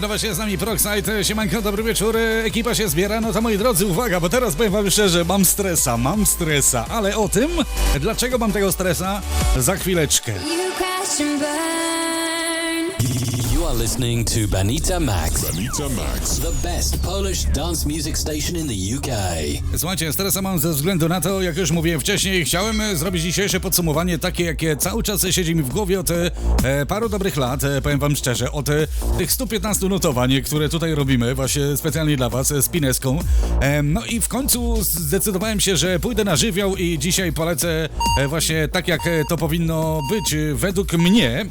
No właśnie z nami Proxite, siemanko, dobry wieczór, ekipa się zbiera, no to moi drodzy, uwaga, bo teraz powiem wam szczerze, mam stresa, mam stresa, ale o tym, dlaczego mam tego stresa, za chwileczkę. Are listening to Banita Max, Max. the best Polish dance music station in the UK. Słuchajcie, stresa mam ze względu na to, jak już mówiłem wcześniej, chciałem e, zrobić dzisiejsze podsumowanie takie, jakie cały czas siedzi mi w głowie od e, paru dobrych lat, e, powiem wam szczerze, od e, tych 115 notowań, które tutaj robimy, właśnie specjalnie dla was, e, z Pineską. E, no i w końcu zdecydowałem się, że pójdę na żywioł i dzisiaj polecę e, właśnie tak, jak e, to powinno być e, według mnie.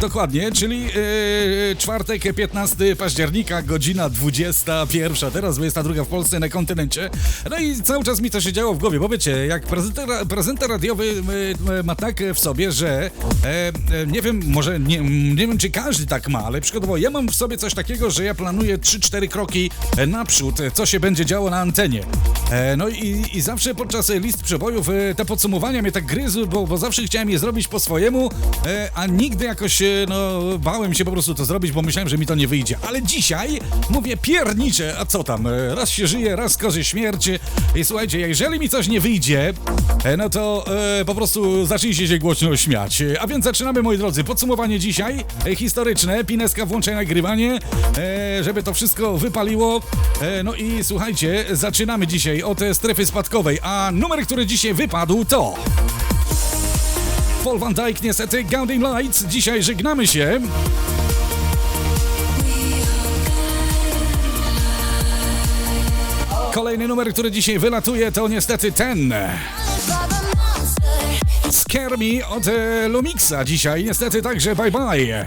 Dokładnie, czyli yy, czwartek, 15 października, godzina 21, teraz 22 w Polsce na kontynencie. No i cały czas mi to się działo w głowie, bo wiecie, jak prezenter, prezenter radiowy y, y, ma tak w sobie, że e, nie wiem, może nie, nie wiem, czy każdy tak ma, ale przykładowo ja mam w sobie coś takiego, że ja planuję 3-4 kroki naprzód, co się będzie działo na antenie. No i, i zawsze podczas list przebojów te podsumowania mnie tak gryzły, bo, bo zawsze chciałem je zrobić po swojemu, a nigdy jakoś, no, bałem się po prostu to zrobić, bo myślałem, że mi to nie wyjdzie. Ale dzisiaj mówię piernicze, a co tam, e, raz się żyje, raz korzy śmierć. I słuchajcie, jeżeli mi coś nie wyjdzie, e, no to e, po prostu zacznijcie się głośno śmiać. E, A więc zaczynamy, moi drodzy, podsumowanie dzisiaj, e, historyczne, Pineska włączaj nagrywanie, e, żeby to wszystko wypaliło. No i słuchajcie, zaczynamy dzisiaj od strefy spadkowej, a numer, który dzisiaj wypadł to... Paul Van Dyke, niestety, Guiding Lights. Dzisiaj żegnamy się. Kolejny numer, który dzisiaj wylatuje, to niestety ten. Scare Me od e, Lumixa dzisiaj. Niestety także bye bye.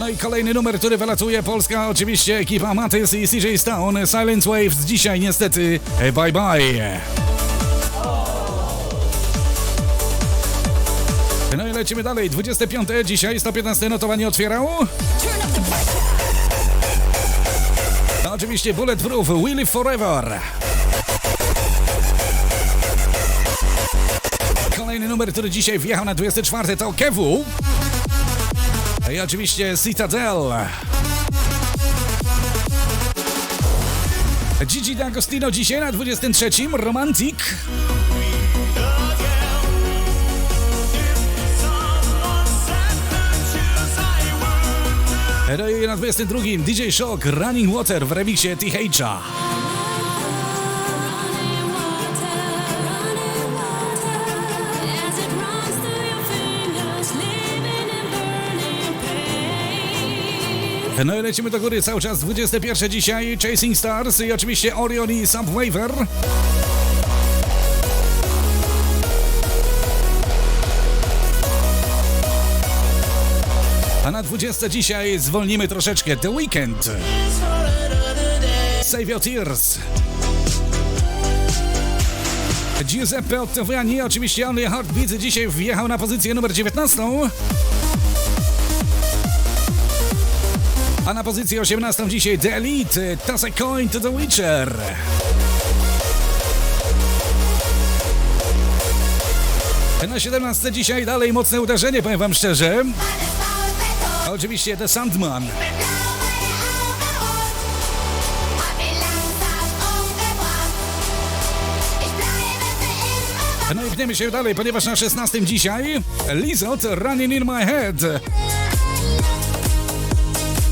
No i kolejny numer, który wylatuje, Polska, oczywiście ekipa Matys i CJ Stone, Silence Waves, dzisiaj niestety e, bye bye. No i lecimy dalej, 25 dzisiaj, 115 notowanie otwierało. No oczywiście Bulletproof, Live Forever. Kolejny numer, który dzisiaj wjechał na 24 to Kewu. I oczywiście Citadel. Gigi D'Agostino dzisiaj na 23 Romantic. No i na 22 DJ Shock Running Water w remiksie TH'a. No i lecimy do góry cały czas 21 dzisiaj Chasing Stars i oczywiście Orion i Subwaiver. A na 20 dzisiaj zwolnimy troszeczkę The Weekend. Save Your Tears. Giuseppe Ottaviani, oczywiście Only Heartbeat dzisiaj wjechał na pozycję numer 19. A na pozycji 18 dzisiaj The Elite, Toss a Coin to the Witcher. Na 17 dzisiaj dalej mocne uderzenie, powiem wam szczerze. Oczywiście The Sandman. No i pniemy się dalej, ponieważ na 16 dzisiaj Lizot Running in My Head.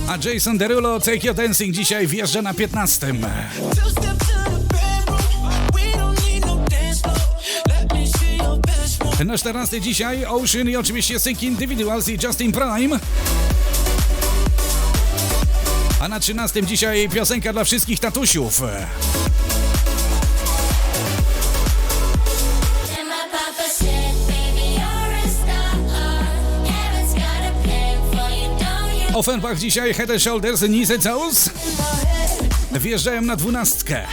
A Jason Derulo Take Your Dancing dzisiaj wjeżdża na 15. Na 14 dzisiaj Ocean i oczywiście Sync Individuals i Justin Prime. A na 13 dzisiaj piosenka dla wszystkich tatusiów. Offenbach dzisiaj Head and Shoulders, Knees and Toes. Wjeżdżają na dwunastkę.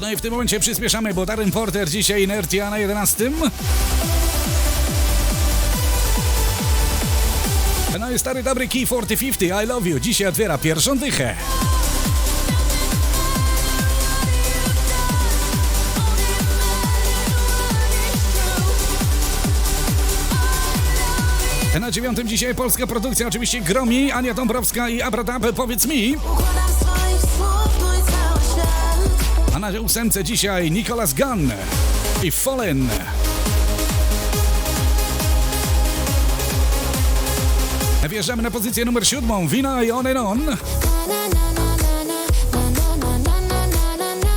No i w tym momencie przyspieszamy, bo Darren Porter dzisiaj Inertia na 11. stary dobry Key 4050 I Love You dzisiaj otwiera pierwszą dychę. Na dziewiątym dzisiaj polska produkcja, oczywiście Gromi, Ania Dąbrowska i Abradab, powiedz mi. A na ósemce dzisiaj Nicolas Gunn i Fallen. Wjeżdżamy na pozycję numer siódmą. Wina i on and on.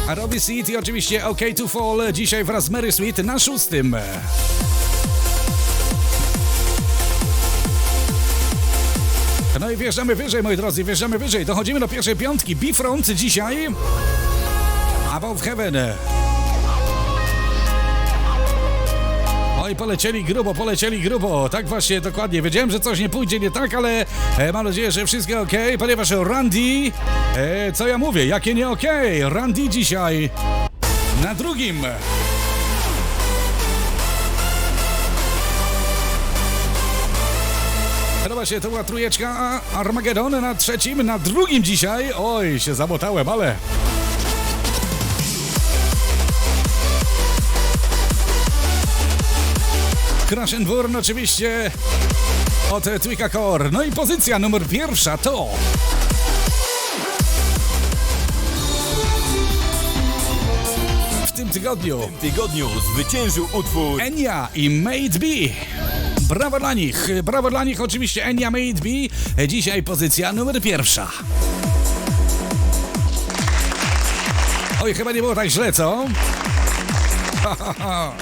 A Robbie i oczywiście OK to Fall dzisiaj wraz z Mary Sweet na szóstym. No i wjeżdżamy wyżej, moi drodzy, wjeżdżamy wyżej. Dochodzimy do pierwszej piątki. Bifront dzisiaj. Above Heaven. Oj, polecieli grubo, polecieli grubo. Tak właśnie, dokładnie. Wiedziałem, że coś nie pójdzie nie tak, ale e, mam nadzieję, że wszystko ok, ponieważ Randy, e, co ja mówię, jakie nie ok, Randy dzisiaj na drugim. Podoba się, to była trójeczka, a Armageddon na trzecim, na drugim dzisiaj. Oj, się zamotałem, ale... Crash and Burn oczywiście od Twika Core. No i pozycja numer pierwsza to... W tym tygodniu W tygodniu zwyciężył utwór Enya i Made B. Brawo dla nich, brawo dla nich oczywiście Enya Made B. Dzisiaj pozycja numer pierwsza. Oj, chyba nie było tak źle, co? Ha, ha, ha.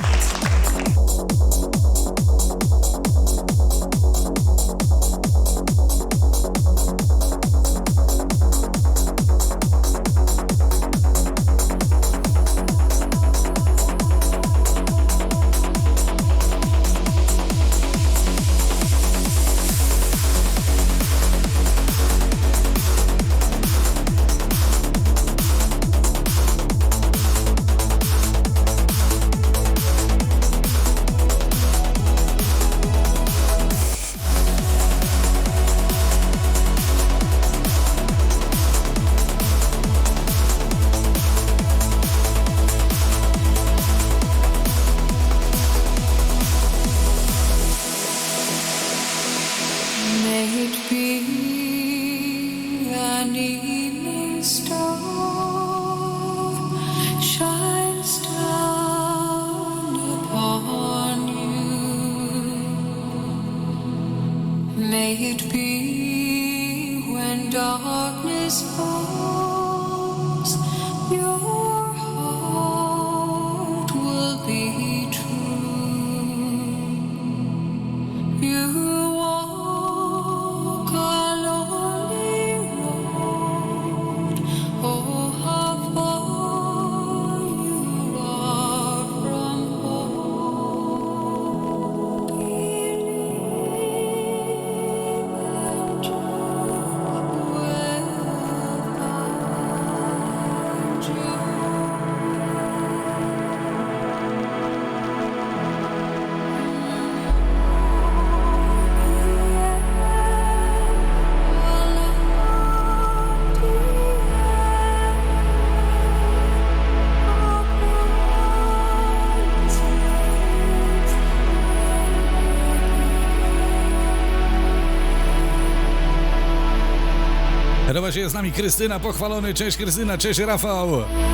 Właśnie jest z nami Krystyna, pochwalony. Cześć Krystyna, cześć Rafał.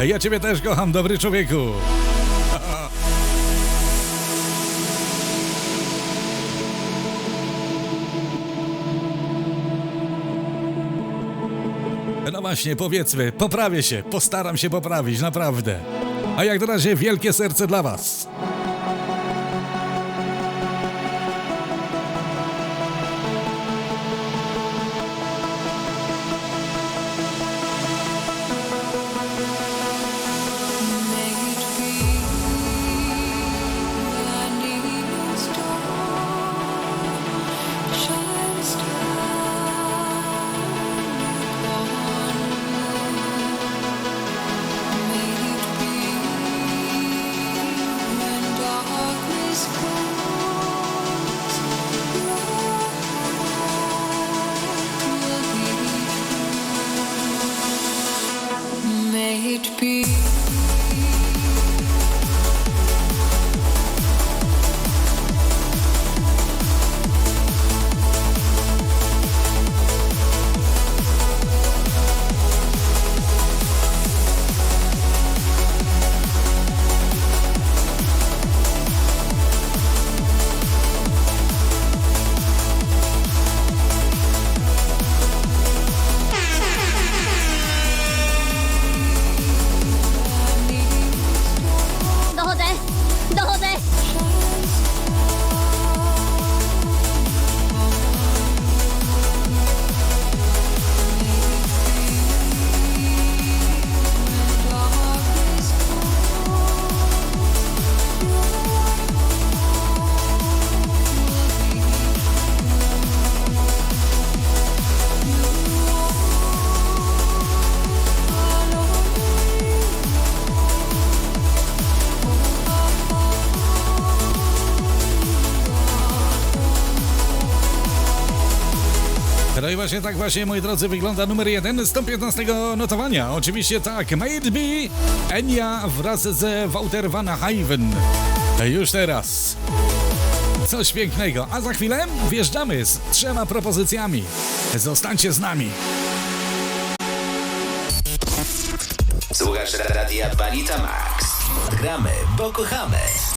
Ja ciebie też kocham, dobry człowieku. No właśnie, powiedzmy, poprawię się, postaram się poprawić, naprawdę. A jak na razie wielkie serce dla was. Właśnie tak właśnie, moi drodzy, wygląda numer jeden 115 notowania. Oczywiście tak, Made Be, Enya wraz z Wouter Van Haven. Już teraz. Coś pięknego. A za chwilę wjeżdżamy z trzema propozycjami. Zostańcie z nami. Słuchasz radia Banita Max. Gramy, bo kochamy.